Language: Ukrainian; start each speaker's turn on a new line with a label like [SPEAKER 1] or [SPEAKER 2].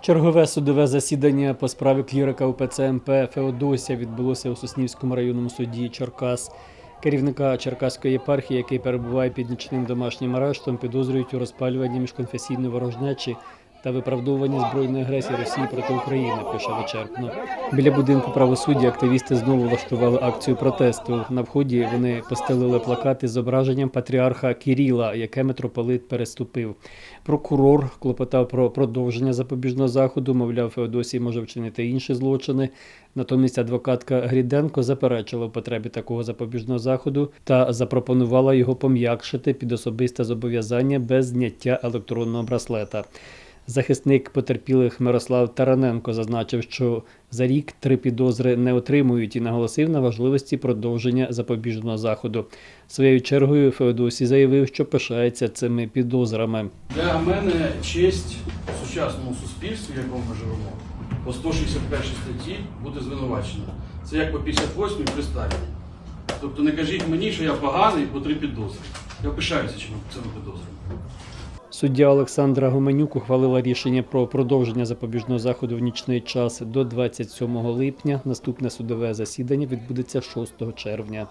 [SPEAKER 1] Чергове судове засідання по справі клірика УПЦ МП Феодосія відбулося у Соснівському районному суді Черкас. Керівника Черкаської єпархії, який перебуває під нічним домашнім арештом, підозрюють у розпалюванні міжконфесійної ворожнечі та виправдовуванні збройної агресії Росії проти України, пише вичерпно. Біля будинку правосуддя активісти знову влаштували акцію протесту. На вході вони постелили плакати з зображенням патріарха Кіріла, яке митрополит переступив. Прокурор клопотав про продовження запобіжного заходу. Мовляв, Феодосій може вчинити інші злочини. Натомість адвокатка Гріденко заперечила в потребі такого запобіжного заходу та запропонувала його пом'якшити під особисте зобов'язання без зняття електронного браслета. Захисник потерпілих Мирослав Тараненко зазначив, що за рік три підозри не отримують і наголосив на важливості продовження запобіжного заходу. Своєю чергою Феодосій заявив, що пишається цими підозрами.
[SPEAKER 2] Для мене честь у сучасному суспільстві, в якому ми живемо, по 161 статті бути звинуваченим. Це як по 58 при Сталіні. Тобто не кажіть мені, що я поганий по три підозри. Я пишаюся чим цими підозрами.
[SPEAKER 1] Суддя Олександра Гуменюк ухвалила рішення про продовження запобіжного заходу в нічний час до 27 липня. Наступне судове засідання відбудеться 6 червня.